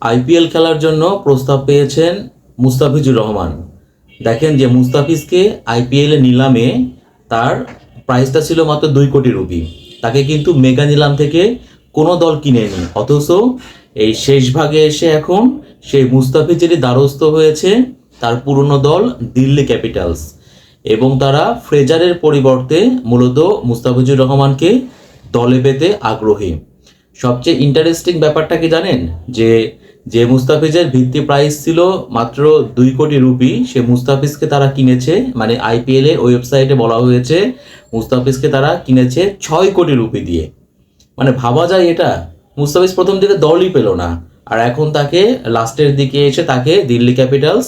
IPL খেলার জন্য প্রস্তাব পেয়েছেন মুস্তাফিজুর রহমান। দেখেন যে মুস্তাফিজকে আইপিএলে নিলামে তার প্রাইসটা ছিল মাত্র দুই কোটি রুপি। তাকে কিন্তু মেগা নিলাম থেকে কোনো দল কিনেনি অথচ এই শেষ ভাগে এসে এখন সেই মুস্তাফিজেরই দ্বারস্থ হয়েছে তার পুরনো দল দিল্লি ক্যাপিটালস। এবং তারা ফ্রেজারের পরিবর্তে মূলত মুস্তাফিজুর রহমানকে দলে পেতে আগ্রহী। সবচেয়ে ইন্টারেস্টিং ব্যাপারটা কি জানেন? যে যে মুস্তাফিজের ভিত্তি প্রাইস ছিল মাত্র দুই কোটি রুপি, সে মুস্তাফিজকে তারা কিনেছে মানে আইপিএল ওয়েবসাইটে বলা হয়েছে, মুস্তাফিজকে তারা কিনেছে ছয় কোটি রুপি দিয়ে। মানে ভাবা যায় এটা। মুস্তাফিজ প্রথম দিকে দলই পেল না, আর এখন তাকে লাস্টের দিকে এসে তাকে দিল্লি ক্যাপিটালস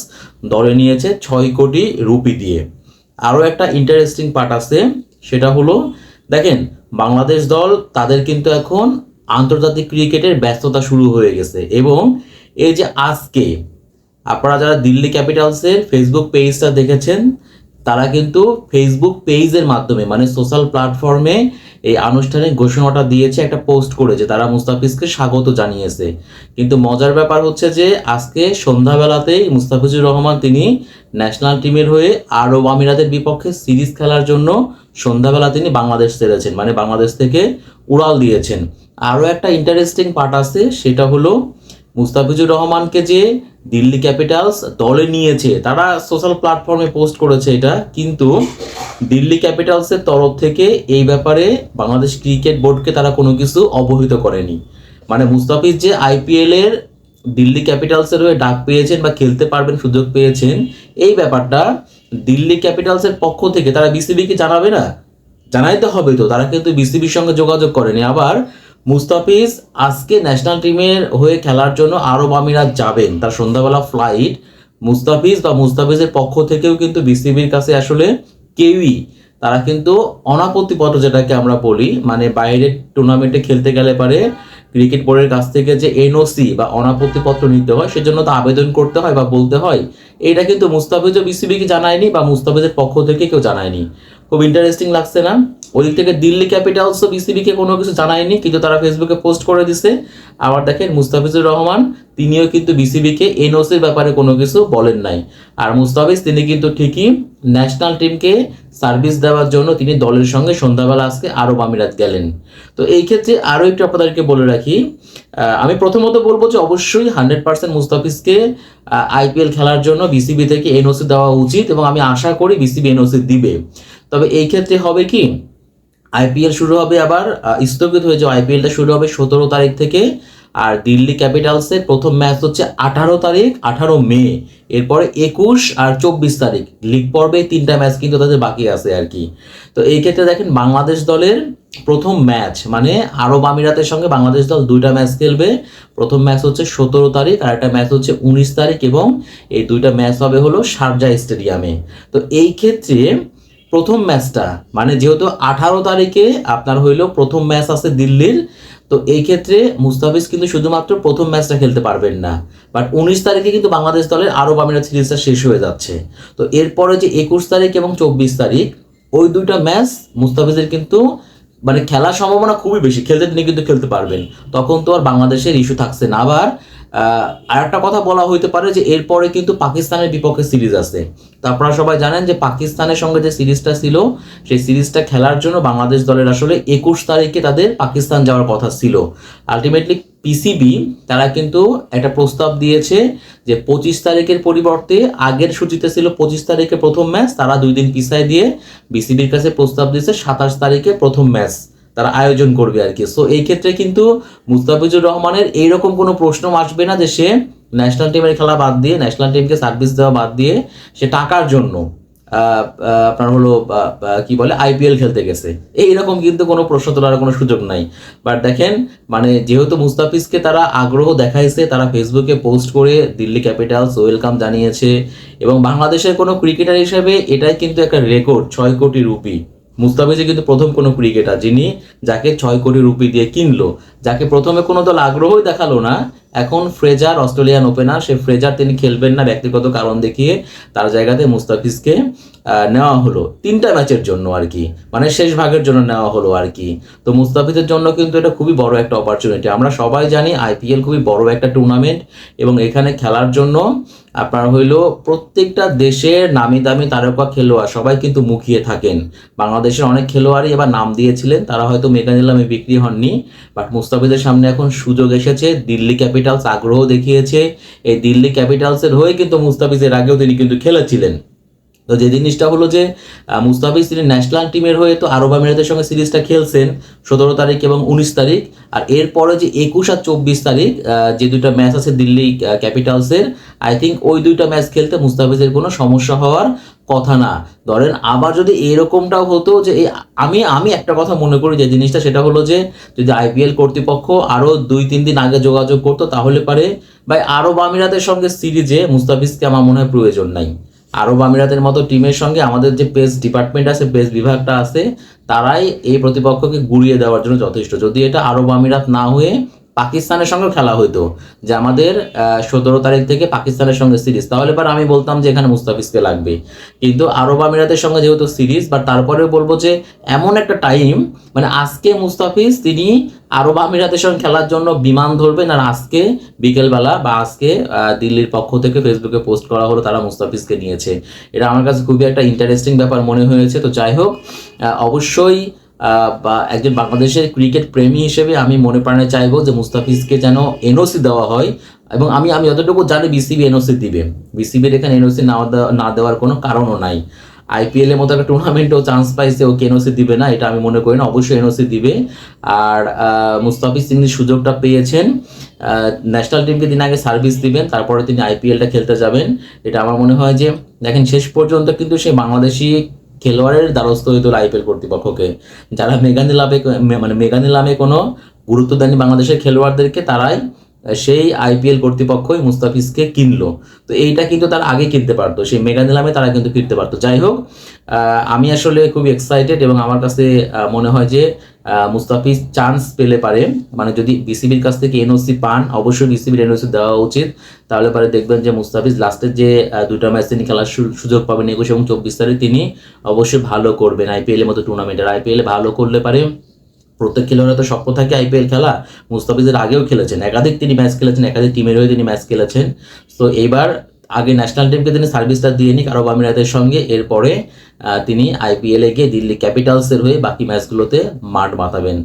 দলে নিয়েছে ছয় কোটি রুপি দিয়ে। আরও একটা ইন্টারেস্টিং পার্ট আছে, সেটা হলো, দেখেন, বাংলাদেশ দল তাদের কিন্তু এখন আন্তর্জাতিক ক্রিকেটের ব্যস্ততা শুরু হয়ে গেছে এবং এই যে আজকে, আপনারা যারা দিল্লি ক্যাপিটালসের ফেসবুক পেজটা দেখেছেন, তারা কিন্তু ফেসবুক পেজের মাধ্যমে মানে সোশ্যাল প্ল্যাটফর্মে এই আনুষ্ঠানিক ঘোষণাটা দিয়েছে, একটা পোস্ট করেছে, তারা মুস্তাফিজকে স্বাগত জানিয়েছে। কিন্তু মজার ব্যাপার হচ্ছে যে, আজকে সন্ধ্যাবেলাতেই মুস্তাফিজুর রহমান তিনি ন্যাশনাল টিমের হয়ে আরব আমিরাতের বিপক্ষে সিরিজ খেলার জন্য সন্ধ্যাবেলা তিনি বাংলাদেশ ছেড়েছেন মানে বাংলাদেশ থেকে উড়াল দিয়েছেন। আরও একটা ইন্টারেস্টিং পার্ট আছে, সেটা হলো মুস্তাফিজুর রহমানকে যে দিল্লি ক্যাপিটালস দলে নিয়েছে, তারা সোশ্যাল প্ল্যাটফর্মে পোস্ট করেছে এটা, কিন্তু দিল্লি ক্যাপিটালসের তরফ থেকে এই ব্যাপারে বাংলাদেশ ক্রিকেট বোর্ডকে তারা কোনো কিছু অবহিত করেনি। মানে মুস্তাফিজ যে আইপিএলের দিল্লি ক্যাপিটালসের হয়ে ডাক পেয়েছেন বা খেলতে পারবেন, সুযোগ পেয়েছেন, এই ব্যাপারটা দিল্লি ক্যাপিটালসের পক্ষ থেকে তারা বিসিবিকে জানাবে না? জানাইতে হবে তো, তারা কিন্তু বিসিবির সঙ্গে যোগাযোগ করেনি। আবার মুস্তাফিজ আজকে ন্যাশনাল টিমের হয়ে খেলার জন্য আরব আমিরাত যাবেন। তার সন্ধ্যাবেলা ফ্লাইট মুস্তাফিজ বা মুস্তাফিজের পক্ষ থেকেও কিন্তু বিসিবির কাছে আসলে কেউই তারা কিন্তু অনাপত্তিপত্র যেটাকে আমরা বলি মানে বাইরের টুর্নামেন্টে খেলতে গেলে পারে ক্রিকেট বোর্ডের কাছ থেকে যে এনওসি বা অনাপত্তিপত্র নিতে হয়, সেজন্য তো আবেদন করতে হয় বা বলতে হয়। এটা কিন্তু মুস্তাফিজও বিসিবিকে জানায়নি বা মুস্তাফিজের পক্ষ থেকে কেউ জানায়নি। খুব ইন্টারেস্টিং লাগছে না। ওদিক থেকে দিল্লি ক্যাপিটালসও বিসিবিকে কোনো কিছু জানায়নি, কিন্তু তারা ফেসবুকে পোস্ট করে দিছে। আবার দেখেন মুস্তাফিজুর রহমান, তিনিও কিন্তু বিসিবিকে এনওসির ব্যাপারে কোনো কিছু বলেন নাই। আর মুস্তাফিজ, তিনি কিন্তু ঠিকই ন্যাশনাল টিমকে সার্ভিস দেওয়ার জন্য তিনি দলের সঙ্গে সন্ধ্যাবেলা আজকে আরব আমিরাত গেলেন। তো এই ক্ষেত্রে আরও একটু আপনাদেরকে বলে রাখি আমি প্রথমত বলব যে অবশ্যই হান্ড্রেড পার্সেন্ট মুস্তাফিজকে আইপিএল খেলার জন্য বিসিবি থেকে এনওসি দেওয়া উচিত এবং আমি আশা করি বিসিবি এনওসি দিবে। তবে এই ক্ষেত্রে হবে কি? আইপিএল শুরু হবে আবার স্থগিত হয়ে যাওয়া আইপিএলটা শুরু হবে সতেরো তারিখ থেকে। আর দিল্লি ক্যাপিটালসের প্রথম ম্যাচ হচ্ছে আঠারো তারিখ, আঠারো মে। এরপরে একুশ আর চব্বিশ তারিখ। লিগ পর্বে তিনটা ম্যাচ কিন্তু তাদের বাকি আছে আর কি। তো এই ক্ষেত্রে দেখেন বাংলাদেশ দলের প্রথম ম্যাচ মানে আরব আমিরাতের সঙ্গে বাংলাদেশ দল দুইটা ম্যাচ খেলবে। প্রথম ম্যাচ হচ্ছে সতেরো তারিখ, আর একটা ম্যাচ হচ্ছে উনিশ তারিখ এবং এই দুইটা ম্যাচ হবে হলো শারজা স্টেডিয়ামে। তো এই ক্ষেত্রে প্রথম ম্যাচটা মানে যেহেতু আঠারো তারিখে আপনার হইল প্রথম ম্যাচ আছে দিল্লির, তো এই ক্ষেত্রে মুস্তাফিজ কিন্তু শুধুমাত্র প্রথম ম্যাচটা খেলতে পারবেন না। বাট উনিশ তারিখে কিন্তু বাংলাদেশ দলের আরব আমিরাত সিরিজটা শেষ হয়ে যাচ্ছে। তো এরপরে যে একুশ তারিখ এবং চব্বিশ তারিখ, ওই দুইটা ম্যাচ মুস্তাফিজের কিন্তু মানে খেলার সম্ভাবনা খুবই বেশি। খেলতে তিনি কিন্তু খেলতে পারবেন। তখন তো আর বাংলাদেশের ইস্যু থাকছে না। আবার আর একটা কথা বলা হইতে পারে যে এরপরে কিন্তু পাকিস্তানের বিপক্ষে সিরিজ আছে। তো আপনারা সবাই জানেন যে পাকিস্তানের সঙ্গে যে সিরিজটা ছিল, সেই সিরিজটা খেলার জন্য বাংলাদেশ দলের আসলে একুশ তারিখে তাদের পাকিস্তান যাওয়ার কথা ছিল। আলটিমেটলি পিসিবি তারা কিন্তু একটা প্রস্তাব দিয়েছে যে পঁচিশ তারিখের পরিবর্তে, আগের সূচিতে ছিল পঁচিশ তারিখে প্রথম ম্যাচ, তারা দুই দিন পিছায় দিয়ে বিসিবির কাছে প্রস্তাব দিয়েছে সাতাশ তারিখে প্রথম ম্যাচ। তারা আয়োজন করবে আর কি। সো এই ক্ষেত্রে কিন্তু মুস্তাফিজুর রহমানের এইরকম কোনো প্রশ্ন আসবে না যে সে ন্যাশনাল টিমের খেলা বাদ দিয়ে ন্যাশনাল টিমকে সার্ভিস দেওয়া বাদ দিয়ে সে টাকার জন্য আপনার হলো কি বলে আইপিএল খেলতে গেছে। এইরকম কিন্তু কোনো প্রশ্ন তোলার কোনো সুযোগ নাই। বাট দেখেন মানে যেহেতু মুস্তাফিজকে তারা আগ্রহ দেখাইছে, তারা ফেসবুকে পোস্ট করে দিল্লি ক্যাপিটালস ওয়েলকাম জানিয়েছে এবং বাংলাদেশের কোনো ক্রিকেটার হিসেবে এটাই কিন্তু একটা রেকর্ড ছয় কোটি রুপি। মুস্তাফিজই কিন্তু প্রথম কোনো ক্রিকেটার যিনি যাকে ছয় কোটি রুপি দিয়ে কিনলো, যাকে প্রথমে কোনো দল আগ্রহই দেখাল না এখন ফ্রেজার, অস্ট্রেলিয়ান ওপেনার, সে ফ্রেজার তিনি খেলবেন না ব্যক্তিগত কারণ দেখিয়ে তার জায়গাতে মুস্তাফিজকে নেওয়া হলো তিনটা ম্যাচের জন্য আর কি। মানে শেষ ভাগের জন্য নেওয়া হলো আর কি। তো মুস্তাফিজের জন্য কিন্তু এটা খুবই বড় একটা অপরচুনিটি আমরা সবাই জানি আইপিএল খুবই বড় একটা টুর্নামেন্ট এবং এখানে খেলার জন্য আপনার হইল প্রত্যেকটা দেশের নামি দামি তারকা খেলোয়াড় সবাই কিন্তু মুখিয়ে থাকেন। বাংলাদেশের অনেক খেলোয়াড়ই এবার নাম দিয়েছিলেন, তারা হয়তো মেগা নিলামে বিক্রি হননি বাট মুস্তাফিজের সামনে এখন সুযোগ এসেছে, দিল্লি ক্যাপিটালস আগ্রহ দেখিয়েছে। এই দিল্লি ক্যাপিটালসের হয়ে কিন্তু মুস্তাফিজের আগেও তিনি কিন্তু খেলেছিলেন। তো যে জিনিসটা হলো যে মুস্তাফিজ তিনি ন্যাশনাল টিমের হয়ে তো আরব আমিরাতের সঙ্গে সিরিজটা খেলছেন, সতেরো তারিখ এবং উনিশ তারিখ। আর এরপরে যে একুশ আর চব্বিশ তারিখ যে দুইটা ম্যাচ আছে দিল্লি ক্যাপিটালসের আই থিঙ্ক ওই দুইটা ম্যাচ খেলতে মুস্তাফিজের কোনো সমস্যা হওয়ার কথা না। ধরেন আবার যদি এরকমটাও হতো যে আমি আমি একটা কথা মনে করি যে জিনিসটা সেটা হলো যে যদি আইপিএল কর্তৃপক্ষ আরও দুই, তিন দিন আগে যোগাযোগ করতো তাহলে পারে। ভাই, আরব আমিরাতের সঙ্গে সিরিজে মুস্তাফিজকে আমার মনে হয় প্রয়োজন নাই। আরব আমিরাতের মতো টিমের সঙ্গে আমাদের যে পেস ডিপার্টমেন্ট আছে পেস বিভাগটা আছে, তারাই এই প্রতিপক্ষকে গুড়িয়ে দেওয়ার জন্য যথেষ্ট। যদি এটা আরব আমিরাত না হয়ে পাকিস্তানের সঙ্গে খেলা হতো যে আমাদের সতেরো তারিখ থেকে পাকিস্তানের সঙ্গে সিরিজ। তাহলে এবার আমি বলতাম যে এখানে মুস্তাফিজকে লাগবে। কিন্তু আরব আমিরাতের সঙ্গে যেহেতু সিরিজ বা তারপরেও বলব যে এমন একটা টাইম মানে আজকে মুস্তাফিজ তিনি আরব আমিরাতের সঙ্গে খেলার জন্য বিমান ধরবেন, আর আজকে বিকেলবেলা বা আজকে দিল্লির পক্ষ থেকে ফেসবুকে পোস্ট করা হলো তারা মুস্তাফিজকে নিয়েছে। এটা আমার কাছে খুবই একটা ইন্টারেস্টিং ব্যাপার মনে হয়েছে। তো যাই হোক অবশ্যই বা একজন বাংলাদেশের ক্রিকেট প্রেমী হিসেবে আমি মনে প্রাণে চাইব যে মুস্তাফিজকে যেন এনওসি দেওয়া হয় এবং আমি আমি যতটুকু জানি বিসিবি এনওসি দিবে। বিসিবির এখানে এনওসি না না দেওয়ার কোনো কারণও নাই। আইপিএল এর মতো একটা টুর্নামেন্টেও চান্স পাইছে, ওকে এনওসি দিবে না, এটা আমি মনে করি না, অবশ্যই এনওসি দিবে। আর মুস্তাফিজ তিনি সুযোগটা পেয়েছেন ন্যাশনাল টিমকে তিনি আগে সার্ভিস দিবেন, তারপরে তিনি আইপিএলটা খেলতে যাবেন। এটা আমার মনে হয় যে, দেখেন শেষ পর্যন্ত কিন্তু সেই বাংলাদেশি খেলোয়াড়ের দ্বারস্থ হইতো আইপিএল কর্তৃপক্ষকে। যারা মেগানি লাভে মানে মেগানি লাভে কোনো গুরুত্ব দেয়নি বাংলাদেশের খেলোয়াড়দেরকে, তারাই সেই আইপিএল কর্তৃপক্ষই মুস্তাফিজকে কিনলো। তো এইটা কিন্তু তার আগে কিনতে পারতো। সেই মেগা নিলামে তারা কিন্তু কিনতে পারতো। যাই হোক আমি আসলে খুব এক্সাইটেড এবং আমার কাছে মনে হয় যে মুস্তাফিজ চান্স পেলে পারে। মানে যদি বিসিবির কাছ থেকে এনওসি পান, অবশ্যই বিসিবির এনওসি দেওয়া উচিত। তাহলে পরে দেখবেন যে মুস্তাফিজ লাস্টের যে দুটো ম্যাচ তিনি খেলার সুযোগ পাবেন একুশ এবং চব্বিশ তারিখ তিনি অবশ্যই ভালো করবেন আইপিএল এর মতো টুর্নামেন্টের আইপিএল ভালো করলে পারে প্রত্যেক খেলোয়াড়ের তো স্বপ্ন থাকে আইপিএল খেলা। মুস্তাফিজের আগেও খেলেছেন, একাধিক তিনি ম্যাচ খেলেছেন, একাধিক টিমের হয়ে তিনি ম্যাচ খেলেছেন। তো এবার আগে ন্যাশনাল টিমকে তিনি সার্ভিসটা দিয়ে নিক আরব আমিরাতের সঙ্গে, এরপরে তিনি আইপিএলে গিয়ে দিল্লি ক্যাপিটালসের হয়ে বাকি ম্যাচগুলোতে মাঠ মাতাবেন।